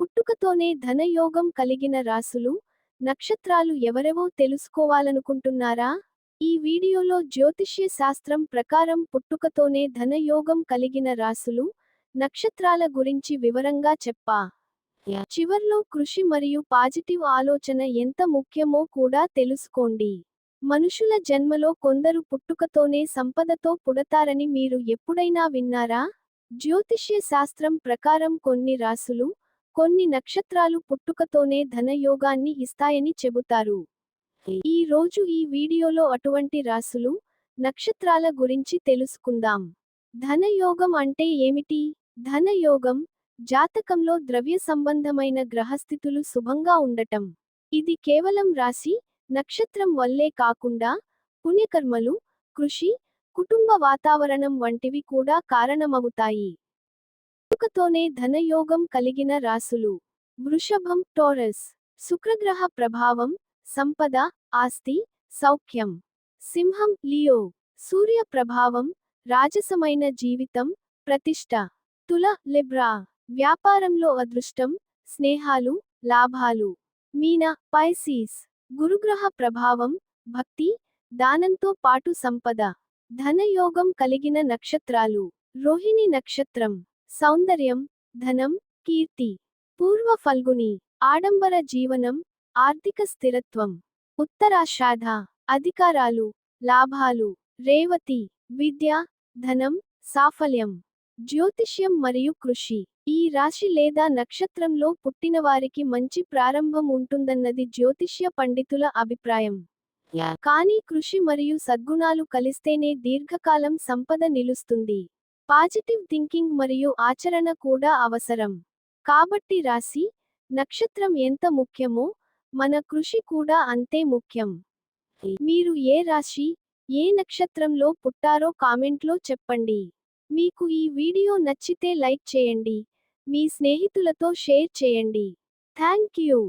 పుట్టుకతోనే ధనయోగం కలిగిన రాసులు నక్షత్రాలు ఎవరెవో తెలుసుకోవాలనుకుంటున్నారా? ఈ వీడియోలో జ్యోతిష్య శాస్త్రం ప్రకారం పుట్టుకతోనే ధనయోగం కలిగిన రాసులు నక్షత్రాల గురించి వివరంగా చెప్పా. చివర్లో కృషి మరియు పాజిటివ్ ఆలోచన ఎంత ముఖ్యమో కూడా తెలుసుకోండి. మనుషుల జన్మలో కొందరు పుట్టుకతోనే సంపదతో పుడతారని మీరు ఎప్పుడైనా విన్నారా? జ్యోతిష్య శాస్త్రం ప్రకారం కొన్ని రాసులు కొన్ని నక్షత్రాలు పుట్టుకతోనే ధనయోగాన్ని ఇస్తాయని చెబుతారు. ఈ రోజు ఈ వీడియోలో అటువంటి రాసులు నక్షత్రాల గురించి తెలుసుకుందాం. ధనయోగం అంటే ఏమిటి? ధనయోగం జాతకంలో ద్రవ్య సంబంధమైన గ్రహస్థితులు శుభంగా ఉండటం. ఇది కేవలం రాశి నక్షత్రం వల్లే కాకుండా పుణ్యకర్మలు కృషి కుటుంబ వాతావరణం వంటివి కూడా కారణమవుతాయి. పుట్టుకతోనే ధనయోగం కలిగిన రాసులు. వృషభం టోరస్. శుక్రగ్రహ ప్రభావం సంపద ఆస్తి సౌఖ్యం. సింహం లియో. సూర్య ప్రభావం రాజసమైన జీవితం ప్రతిష్ట. తుల లిబ్రా. వ్యాపారంలో అదృష్టం స్నేహాలు లాభాలు. మీన పైసీస్. గురుగ్రహ ప్రభావం భక్తి దానంతో పాటు సంపద. ధనయోగం కలిగిన నక్షత్రాలు. రోహిణి నక్షత్రం. సౌందర్యం ధనం కీర్తి పూర్వ ఫల్గుని ఆడంబర జీవనం ఆర్థిక స్థిరత్వం ఉత్తరాషాఢ అధికారాలు లాభాలు రేవతి విద్య ధనం సాఫల్యం జ్యోతిష్యం మరియు కృషి. ఈ రాశి లేదా నక్షత్రంలో పుట్టినవారికి మంచి ప్రారంభం ఉంటుందన్నది జ్యోతిష్య పండితుల అభిప్రాయం. కానీ కృషి మరియు సద్గుణాలు కలిస్తేనే దీర్ఘకాలం సంపద నిలుస్తుంది. పాజిటివ్ థింకింగ్ మరియు ఆచరణ కూడా అవసరం. కాబట్టి రాశి నక్షత్రం ఎంత ముఖ్యమో మన కృషి కూడా అంతే ముఖ్యం. మీరు ఏ రాశి ఏ నక్షత్రంలో పుట్టారో కామెంట్లో చెప్పండి. మీకు ఈ వీడియో నచ్చితే లైక్ చేయండి. మీ స్నేహితులతో షేర్ చేయండి. Thank you.